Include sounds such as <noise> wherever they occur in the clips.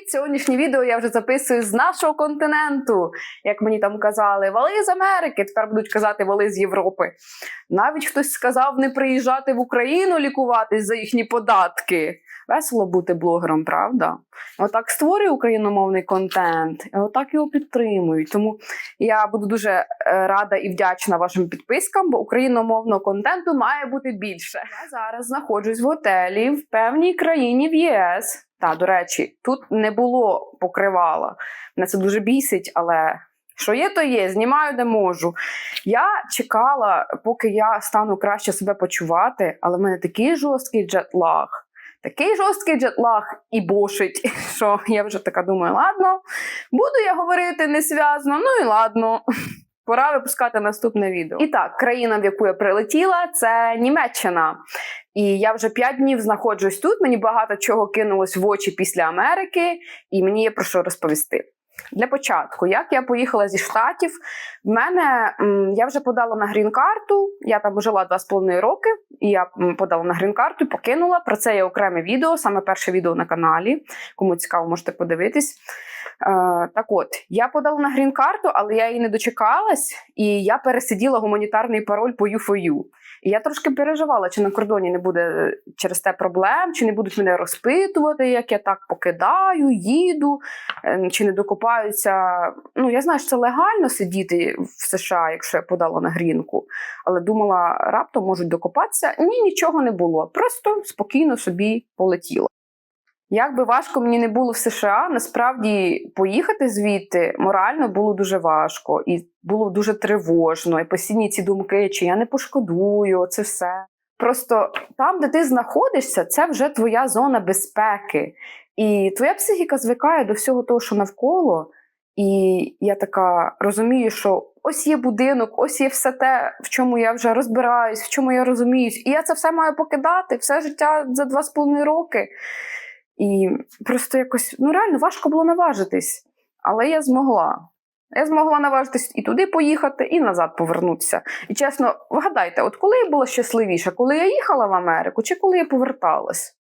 Привіт! Сьогоднішнє відео я вже записую з нашого континенту. Як мені там казали, вали з Америки, тепер будуть казати вали з Європи. Навіть хтось сказав не приїжджати в Україну лікуватись за їхні податки. Весело бути блогером, правда? Отак створює україномовний контент, отак його підтримують. Тому я буду дуже е, рада і вдячна вашим підпискам, бо україномовного контенту має бути більше. Я зараз знаходжусь в готелі в певній країні в ЄС. Та, до речі, тут не було покривала. Мене це дуже бісить, але що є, то є, знімаю де можу. Я чекала, поки я стану краще себе почувати, але в мене такий жорсткий джетлаг. Такий жорсткий джетлаг і бошить, <laughs> що я вже така думаю, ладно, буду я говорити несвязно, ну і ладно. Пора випускати наступне відео. І так, країна, в яку я прилетіла, це Німеччина. І я вже 5 днів знаходжусь тут. Мені багато чого кинулось в очі після Америки, і мені є про що розповісти. Для початку, як я поїхала зі штатів, в мене я вже подала на грін-карту. Я там жила 2,5 роки, і я подала на грін-карту, покинула. Про це є окреме відео, саме перше відео на каналі. Кому цікаво, можете подивитись. Е, так от, я подала на грін-карту, але я її не дочекалась, і я пересиділа гуманітарний пароль по U4U. І я трошки переживала, чи на кордоні не буде е, через те проблем, чи не будуть мене розпитувати, як я так покидаю, їду, е, чи не докопаються. Ну, я знаю, що це легально сидіти в США, якщо я подала на грінку. Але думала, раптом можуть докопатися. Ні, нічого не було. Просто спокійно собі полетіла. Як би важко мені не було в США, насправді поїхати звідти морально було дуже важко, і було дуже тривожно, і постійні ці думки, чи я не пошкодую, це все. Просто там, де ти знаходишся, це вже твоя зона безпеки. І твоя психіка звикає до всього того, що навколо. І я така розумію, що ось є будинок, ось є все те, в чому я вже розбираюсь, в чому я розуміюсь. І я це все маю покидати, все життя за два з половиною роки. І просто якось ну реально важко було наважитись. Але я змогла. Я змогла наважитись і туди поїхати, і назад повернутися. І чесно, вгадайте, от коли я була щасливіша, коли я їхала в Америку, чи коли я поверталась?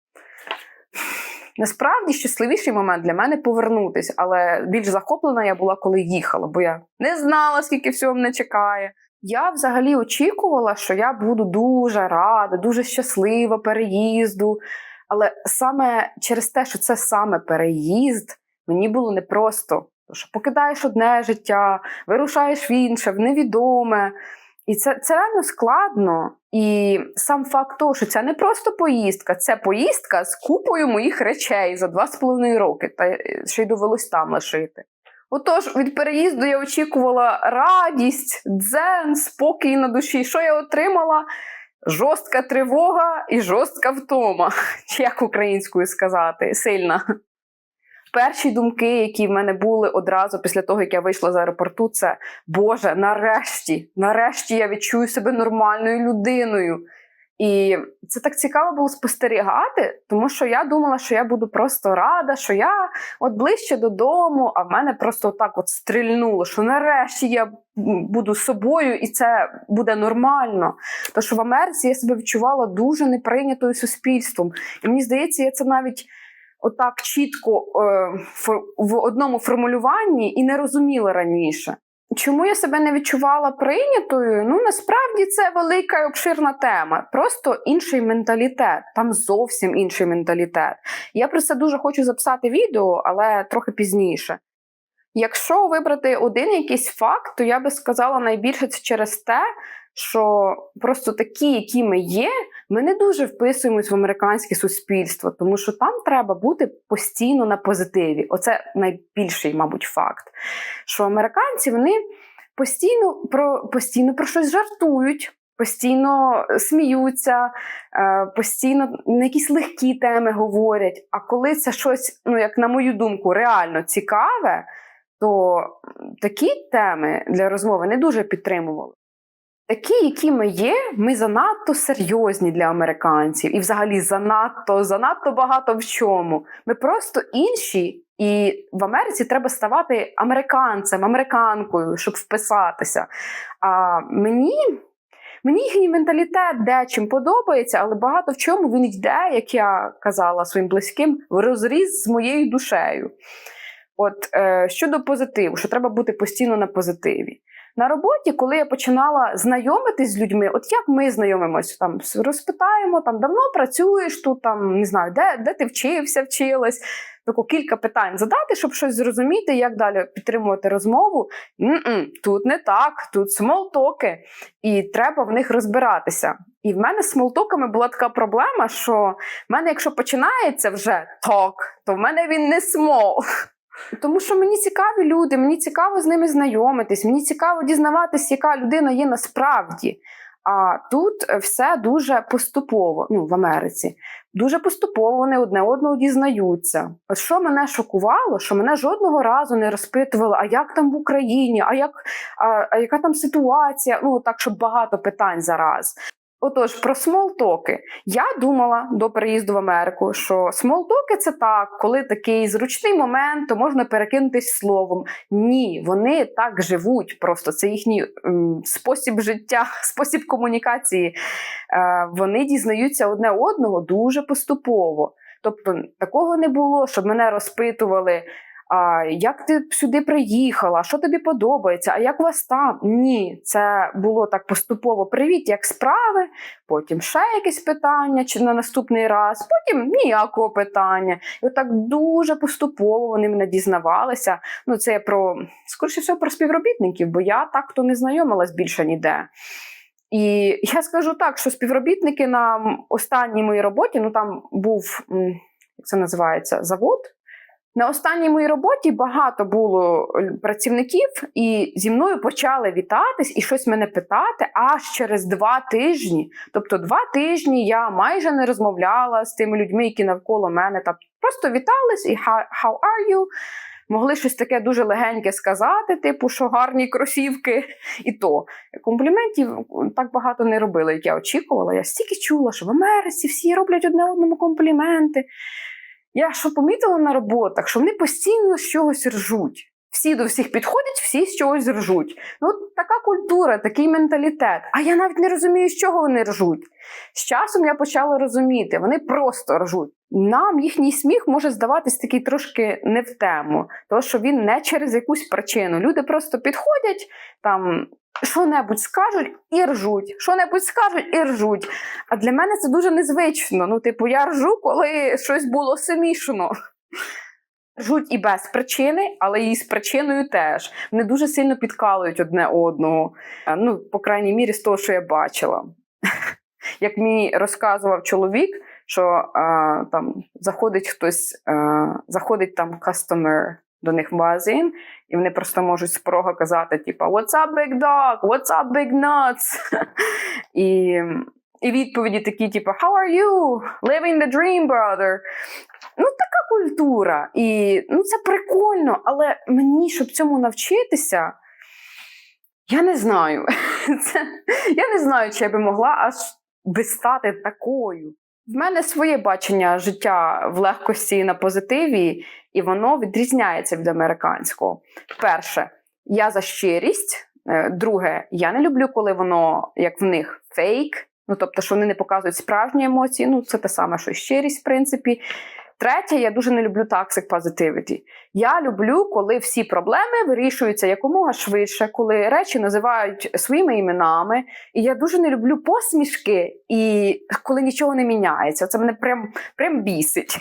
Насправді щасливіший момент для мене повернутися, але більш захоплена я була, коли їхала, бо я не знала, скільки всього мене чекає. Я взагалі очікувала, що я буду дуже рада, дуже щаслива переїзду. Але саме через те, що це саме переїзд, мені було непросто. Тому що покидаєш одне життя, вирушаєш в інше, в невідоме. І це це реально складно. І сам факт того, що це не просто поїздка, це поїздка з купою моїх речей за два з половиною роки, та ще й довелось там лишити. Отож, від переїзду я очікувала радість, дзен, спокій на душі. Що я отримала? Жорстка тривога і жорстка втома, <laughs> як українською сказати, сильна. Перші думки, які в мене були одразу після того, як я вийшла з аеропорту, це Боже, нарешті, нарешті я відчую себе нормальною людиною. І це так цікаво було спостерігати, тому що я думала, що я буду просто рада, що я от ближче додому, а в мене просто так от стрільнуло, що нарешті я буду собою, і це буде нормально. Тому що в Америці я себе відчувала дуже неприйнятою суспільством. І мені здається, я це навіть отак чітко е, в одному формулюванні і не розуміла раніше. Чому я себе не відчувала прийнятою? Ну насправді це велика і обширна тема. Просто інший менталітет, там зовсім інший менталітет. Я про це дуже хочу записати відео, але трохи пізніше. Якщо вибрати один якийсь факт, то я би сказала найбільше це через те, що просто такі, які ми є, ми не дуже вписуємось в американське суспільство, тому що там треба бути постійно на позитиві. Оце найбільший, мабуть, факт. Що американці вони постійно про, постійно про щось жартують. Постійно сміються, е, постійно на якісь легкі теми говорять. А коли це щось, ну як на мою думку, реально цікаве, то такі теми для розмови не дуже підтримували. Такі, які ми є, ми занадто серйозні для американців, і взагалі занадто, занадто багато в чому. Ми просто інші, і в Америці треба ставати американцем, американкою, щоб вписатися. А мені Мені їхній менталітет дечим подобається, але багато в чому він йде, як я казала своїм близьким, в розріз з моєю душею. От е, щодо позитиву, що треба бути постійно на позитиві. На роботі, коли я починала знайомитись з людьми, от як ми знайомимося, там розпитаємо, там давно працюєш тут, там не знаю, де, де ти вчився, вчилась. Тако кілька питань задати, щоб щось зрозуміти, як далі підтримувати розмову. М-м, тут не так, тут смолтоки, і треба в них розбиратися. І в мене з смолтоками була така проблема, що в мене, якщо починається вже ток, то в мене він не смол. Тому що мені цікаві люди, мені цікаво з ними знайомитись, мені цікаво дізнаватись, яка людина є насправді. А тут все дуже поступово, ну в Америці. Дуже поступово вони одне одного дізнаються. От що мене шокувало, що мене жодного разу не розпитували, а як там в Україні, а як а, а яка там ситуація? Ну так, щоб багато питань зараз. Отож, про смолтоки. Я думала до переїзду в Америку, що смолтоки це так, коли такий зручний момент, то можна перекинутись словом. Ні, вони так живуть. Просто це їхній ем, спосіб життя, <laughs> спосіб комунікації. Е, вони дізнаються одне одного дуже поступово. Тобто такого не було, щоб мене розпитували. А як ти сюди приїхала? Що тобі подобається? А як у вас там? Ні, це було так поступово. Привіт, як справи? Потім ще якесь питання чи на наступний раз, потім ніякого питання. І отак дуже поступово вони мене дізнавалися. Ну, це я про скоріше всього про співробітників, бо я так то не знайомилась більше ніде. І я скажу так, що співробітники на останній моїй роботі, ну там був як це називається завод. На останній моїй роботі багато було працівників, і зі мною почали вітатись і щось мене питати аж через два тижні. Тобто, два тижні я майже не розмовляла з тими людьми, які навколо мене. Та просто вітались і how are you? Могли щось таке дуже легеньке сказати, типу, що гарні кросівки. І то компліментів так багато не робили, як я очікувала. Я стільки чула, що в Америці всі роблять одне одному компліменти. Я що помітила на роботах, що вони постійно з чогось ржуть. Всі до всіх підходять, всі з чогось ржуть. Ну, така культура, такий менталітет. А я навіть не розумію, з чого вони ржуть. З часом я почала розуміти, вони просто ржуть. Нам їхній сміх може здаватись такий трошки не в тему, тому що він не через якусь причину. Люди просто підходять там що-небудь скажуть і ржуть, що-небудь скажуть і ржуть. А для мене це дуже незвично. Ну, типу, я ржу, коли щось було смішно. Ржуть і без причини, але і з причиною теж. Вони дуже сильно підкалують одне одного. Ну, по крайній мірі, з того, що я бачила. <laughs> Як мені розказував чоловік, що а, там заходить хтось, а, заходить там customer до них в магазин, і вони просто можуть з порога казати, типу, What's up, big dog? What's up, big nuts? <laughs> і, і відповіді такі, типу, How are you? Living the dream, brother. Ну, така культура. І ну, це прикольно, але мені, щоб цьому навчитися, я не знаю. <laughs> Це, Я не знаю, чи я би могла аж би стати такою. В мене своє бачення життя в легкості і на позитиві, і воно відрізняється від американського. Перше, я за щирість. Е, друге, я не люблю, коли воно як в них фейк. Ну тобто, що вони не показують справжні емоції. Ну, це те саме, що щирість, в принципі. Третє, я дуже не люблю toxic positivity. Я люблю, коли всі проблеми вирішуються якомога швидше, коли речі називають своїми іменами. І я дуже не люблю посмішки, і коли нічого не міняється. Це мене прям прям бісить.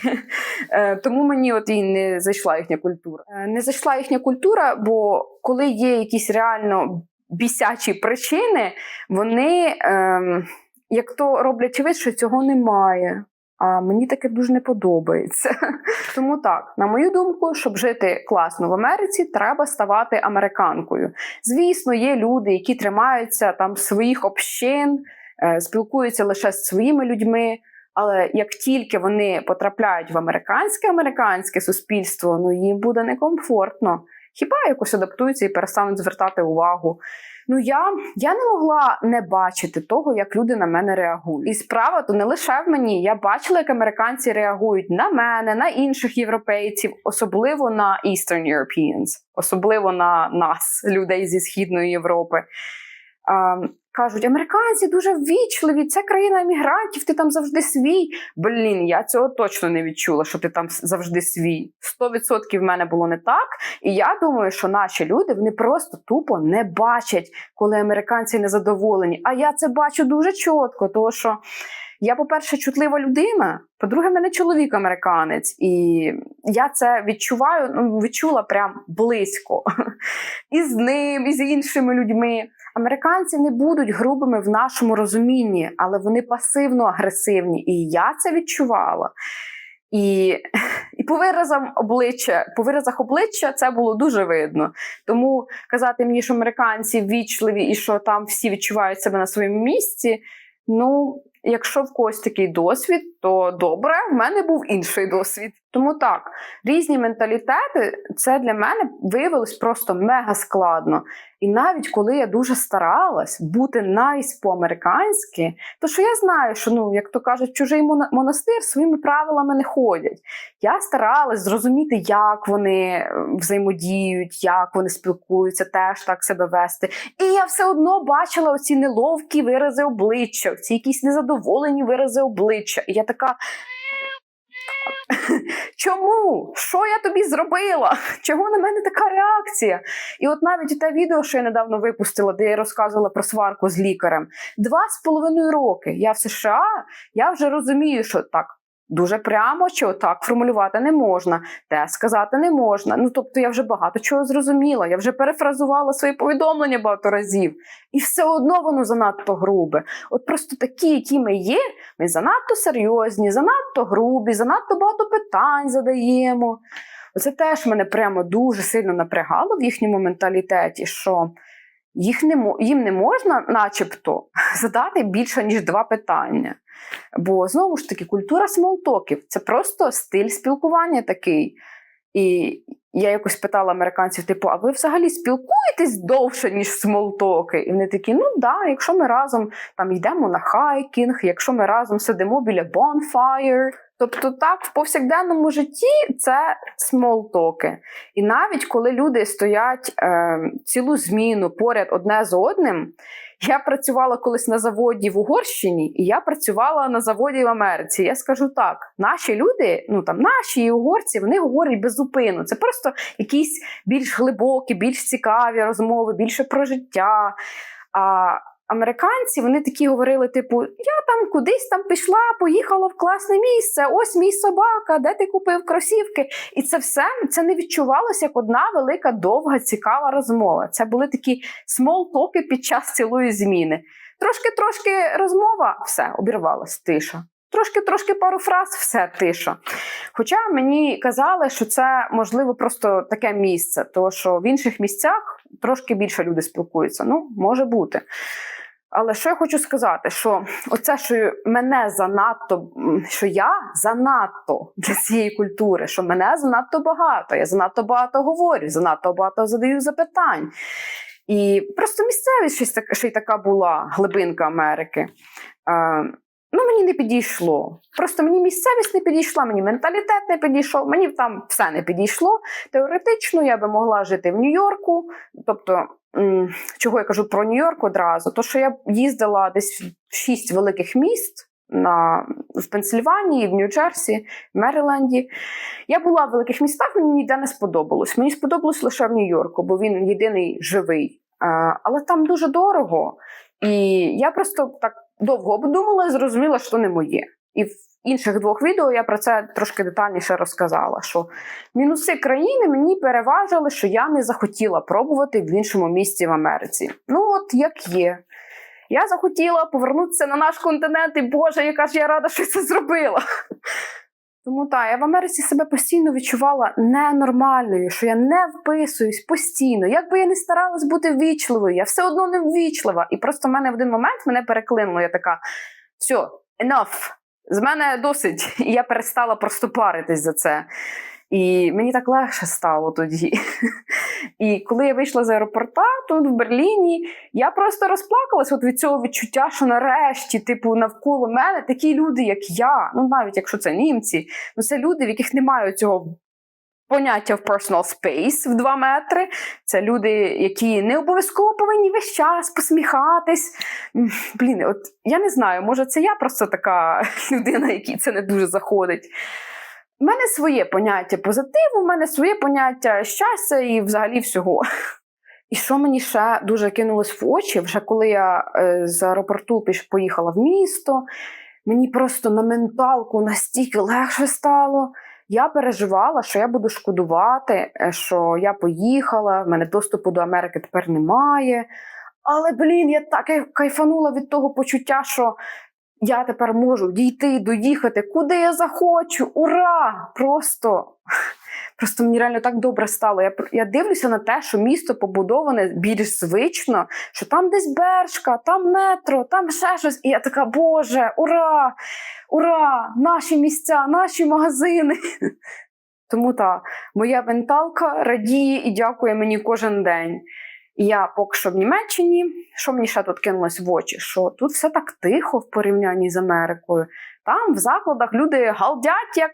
Е, тому мені от і не зайшла їхня культура. Е, не зайшла їхня культура, бо коли є якісь реально бісячі причини, вони. Ем, як то роблять вид, що цього немає. А мені таке дуже не подобається. <laughs> Тому так, на мою думку, щоб жити класно в Америці, треба ставати американкою. Звісно, є люди, які тримаються там своїх общин, е, спілкуються лише з своїми людьми. Але як тільки вони потрапляють в американське американське суспільство, ну їм буде некомфортно. Хіба якось адаптуються і перестануть звертати увагу? Ну я я не могла не бачити того, як люди на мене реагують. І справа то не лише в мені. Я бачила, як американці реагують на мене, на інших європейців, особливо на Eastern Europeans, особливо на нас, людей зі Східної Європи. Кажуть, американці дуже ввічливі, це країна емігрантів, ти там завжди свій. Блін, я цього точно не відчула, що ти там завжди свій. 100% в мене було не так. І я думаю, що наші люди вони просто тупо не бачать, коли американці незадоволені. А я це бачу дуже чітко, тому що. Я, по-перше, чутлива людина, по-друге, мене чоловік американець, і я це відчуваю, ну, відчула прям близько. <laughs> І з ним, і з іншими людьми. Американці не будуть грубими в нашому розумінні, але вони пасивно-агресивні. І я це відчувала. І, і по виразам обличчя, по виразах обличчя це було дуже видно. Тому казати мені, що американці ввічливі і що там всі відчувають себе на своєму місці. Ну, якщо в когось такий досвід, то добре, в мене був інший досвід. Тому так, різні менталітети це для мене виявилось просто мега складно. І навіть коли я дуже старалась бути найс по-американськи, то що я знаю, що ну, як то кажуть, чужий монастир своїми правилами не ходять. Я старалась зрозуміти, як вони е, взаємодіють, як вони спілкуються, теж так себе вести. І я все одно бачила оці неловкі вирази обличчя, ці якісь незадоволені вирази обличчя. І я така. Чому? Що я тобі зробила? Чого на мене така реакція? І от навіть те відео, що я недавно випустила, де я розказувала про сварку з лікарем, два з половиною роки я в США, я вже розумію, що так. Дуже прямо чи отак формулювати не можна, те сказати не можна. Ну тобто я вже багато чого зрозуміла, я вже перефразувала свої повідомлення багато разів, і все одно воно занадто грубе. От просто такі, які ми є, ми занадто серйозні, занадто грубі, занадто багато питань задаємо. Оце теж мене прямо дуже сильно напрягало в їхньому менталітеті, що їх не, їм не можна, начебто, <laughs> задати більше, ніж два питання. Бо знову ж таки, культура смолтоків це просто стиль спілкування такий. І я якось питала американців: типу, а ви взагалі спілкуєтесь довше, ніж смолтоки? І вони такі: ну да, якщо ми разом там йдемо на хайкінг, якщо ми разом сидимо біля bonfire. Тобто, так, в повсякденному житті це смолтоки. І навіть коли люди стоять е, цілу зміну поряд одне з одним, я працювала колись на заводі в Угорщині, і я працювала на заводі в Америці. Я скажу так: наші люди, ну там наші і угорці, вони говорять без зупину. Це просто якісь більш глибокі, більш цікаві розмови, більше про життя. А американці вони такі говорили: типу, я там кудись там пішла, поїхала в класне місце. Ось мій собака, де ти купив кросівки? І це все це не відчувалося як одна велика, довга, цікава розмова. Це були такі смолтоки під час цілої зміни. Трошки-трошки розмова, все, обірвалась, тиша. Трошки-трошки пару фраз, все тиша. Хоча мені казали, що це можливо просто таке місце, тому що в інших місцях трошки більше люди спілкуються. Ну, може бути. Але що я хочу сказати, що оце, що мене занадто, що я занадто для цієї культури, що мене занадто багато, я занадто багато говорю, занадто багато задаю запитань. І просто місцевість що й така була глибинка Америки. Е, ну, мені не підійшло. Просто мені місцевість не підійшла, мені менталітет не підійшов, мені там все не підійшло. Теоретично я би могла жити в Нью-Йорку. Тобто, чого я кажу про Нью-Йорк одразу? То, що я їздила десь в шість великих міст. На, в Пенсильванії, в Нью-Джерсі, в Мериленді. Я була в великих містах, мені ніде не сподобалось. Мені сподобалось лише в Нью-Йорку, бо він єдиний живий. А, але там дуже дорого. І я просто так довго обдумала і зрозуміла, що не моє. І в інших двох відео я про це трошки детальніше розказала. Що мінуси країни мені переважили, що я не захотіла пробувати в іншому місці в Америці. Ну, от як є. Я захотіла повернутися на наш континент, і Боже, яка ж я рада, що це зробила. Тому так, я в Америці себе постійно відчувала ненормальною, що я не вписуюсь постійно. Як би я не старалась бути ввічливою, я все одно не ввічлива. І просто в мене в один момент мене переклинуло. Я така: все, enough, з мене досить. І я перестала просто паритись за це. І мені так легше стало тоді. <laughs> І коли я вийшла з аеропорта тут в Берліні, я просто розплакалась от від цього відчуття, що нарешті, типу, навколо мене такі люди, як я. Ну навіть якщо це німці, ну це люди, в яких немає цього поняття в personal space в 2 метри. Це люди, які не обов'язково повинні весь час посміхатись. Блін, от я не знаю, може, це я просто така <laughs> людина, якій це не дуже заходить. У мене своє поняття позитиву, у мене своє поняття щастя і взагалі всього. І що мені ще дуже кинулось в очі, вже коли я е, з аеропорту поїхала в місто, мені просто на менталку настільки легше стало. Я переживала, що я буду шкодувати, е, що я поїхала, в мене доступу до Америки тепер немає. Але, блін, я так кайфанула від того почуття, що я тепер можу дійти, доїхати, куди я захочу. Ура! Просто, просто мені реально так добре стало. Я, я дивлюся на те, що місто побудоване більш звично, що там десь бершка, там метро, там ще щось. І я така, Боже, ура! Ура! Наші місця, наші магазини. Тому так, моя менталка радіє і дякує мені кожен день. Я поки що в Німеччині, що мені ще тут кинулось в очі? Що тут все так тихо в порівнянні з Америкою. Там в закладах люди галдять, як,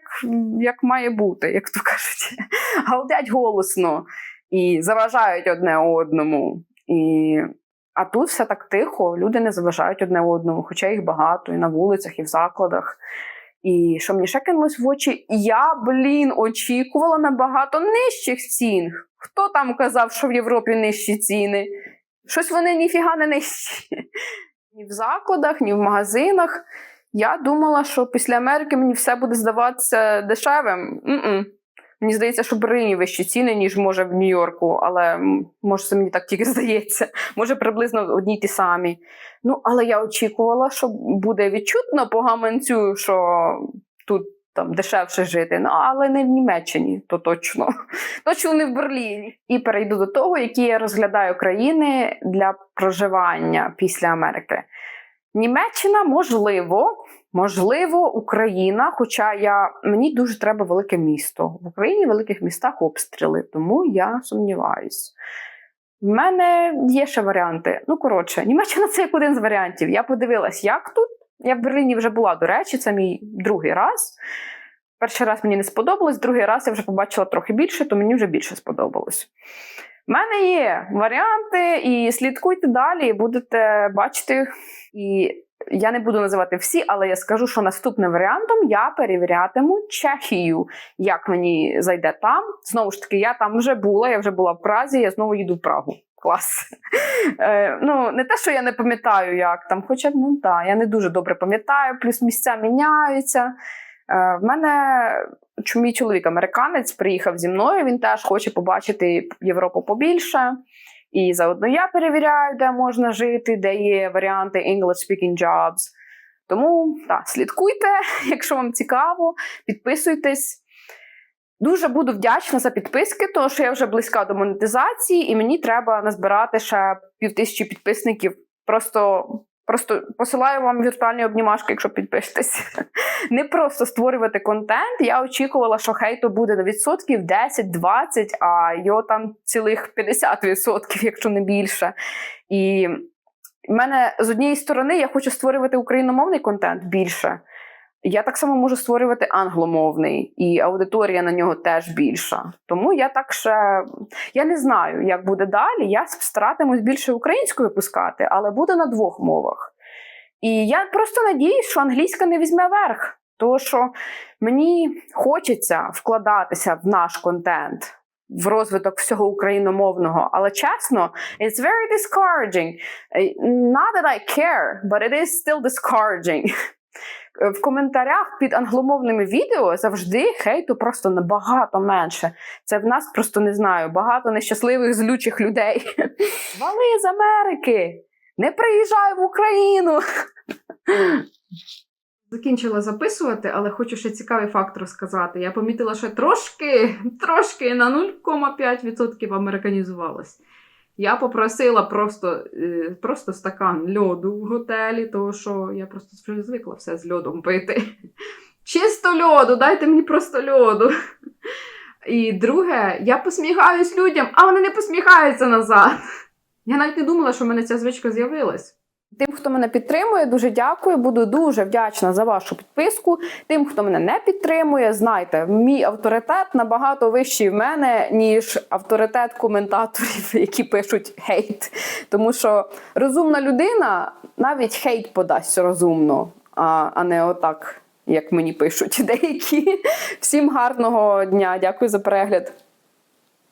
як має бути, як то кажуть, <laughs> галдять голосно і заважають одне одному. І... А тут все так тихо, люди не заважають одне одному, хоча їх багато і на вулицях, і в закладах. І що мені ще кинулось в очі? Я, блін, очікувала набагато нижчих цін. Хто там казав, що в Європі нижчі ціни? Щось вони ніфіга не нижчі. Ні в закладах, ні в магазинах. Я думала, що після Америки мені все буде здаватися дешевим. М-м. Мені здається, що в Берліні вищі ціни, ніж може в Нью-Йорку, але може це мені так тільки здається. Може, приблизно одні ті самі. Ну, але я очікувала, що буде відчутно по гаманцю, що тут там дешевше жити. Ну, але не в Німеччині, то точно. <laughs> Точно не в Берліні. І перейду до того, які я розглядаю країни для проживання після Америки. Німеччина можливо, можливо, Україна. Хоча я мені дуже треба велике місто. В Україні в великих містах обстріли, тому я сумніваюсь. В мене є ще варіанти. Ну, коротше, Німеччина це як один з варіантів. Я подивилась, як тут. Я в Берліні вже була, до речі, це мій другий раз. Перший раз мені не сподобалось, другий раз я вже побачила трохи більше, то мені вже більше сподобалось. У мене є варіанти, і слідкуйте далі, будете бачити. І я не буду називати всі, але я скажу, що наступним варіантом я перевірятиму Чехію, як мені зайде там. Знову ж таки, я там вже була, я вже була в Празі, я знову їду в Прагу. Клас. Е, ну, не те, що я не пам'ятаю, як там, хоча ну так, я не дуже добре пам'ятаю, плюс місця міняються. Е, в мене мій чоловік американець приїхав зі мною. Він теж хоче побачити Європу побільше. І заодно я перевіряю, де можна жити, де є варіанти English speaking jobs. Тому так, слідкуйте, <laughs> якщо вам цікаво, підписуйтесь. Дуже буду вдячна за підписки, тому що я вже близька до монетизації, і мені треба назбирати ще півтисячі підписників. Просто, просто посилаю вам віртуальні обнімашки, якщо підпишетесь. <laughs> Не просто створювати контент. Я очікувала, що хейту буде на відсотків 10-20, а його там цілих 50%, якщо не більше. І в мене з однієї сторони я хочу створювати україномовний контент більше. Я так само можу створювати англомовний, і аудиторія на нього теж більша. Тому я так ще я не знаю, як буде далі. Я старатимусь більше українською випускати, але буде на двох мовах. І я просто надіюсь, що англійська не візьме верх, тому що мені хочеться вкладатися в наш контент. В розвиток всього україномовного, але чесно, it's very discouraging. Е, Not that I care, but it is still discouraging. Е, В коментарях під англомовними відео завжди хейту просто набагато менше. Це в нас просто не знаю, багато нещасливих злючих людей. <laughs> Вали з Америки! Не приїжджай в Україну! <laughs> Закінчила записувати, але хочу ще цікавий факт розказати. Я помітила, що трошки, трошки на 0,5% американізувалась. Я попросила просто, е, просто стакан льоду в готелі, тому що я просто звикла все з льодом пити. <laughs> Чисто льоду, дайте мені просто льоду. І друге, я посміхаюсь людям, а вони не посміхаються назад. Я навіть не думала, що в мене ця звичка з'явилась. Тим, хто мене підтримує, дуже дякую. Буду дуже вдячна за вашу підписку. Тим, хто мене не підтримує, знайте, мій авторитет набагато вищий в мене, ніж авторитет коментаторів, <laughs> які пишуть хейт. Тому що розумна людина навіть хейт подасть розумно, а, а не отак, як мені пишуть <laughs> деякі. Всім гарного дня, дякую за перегляд.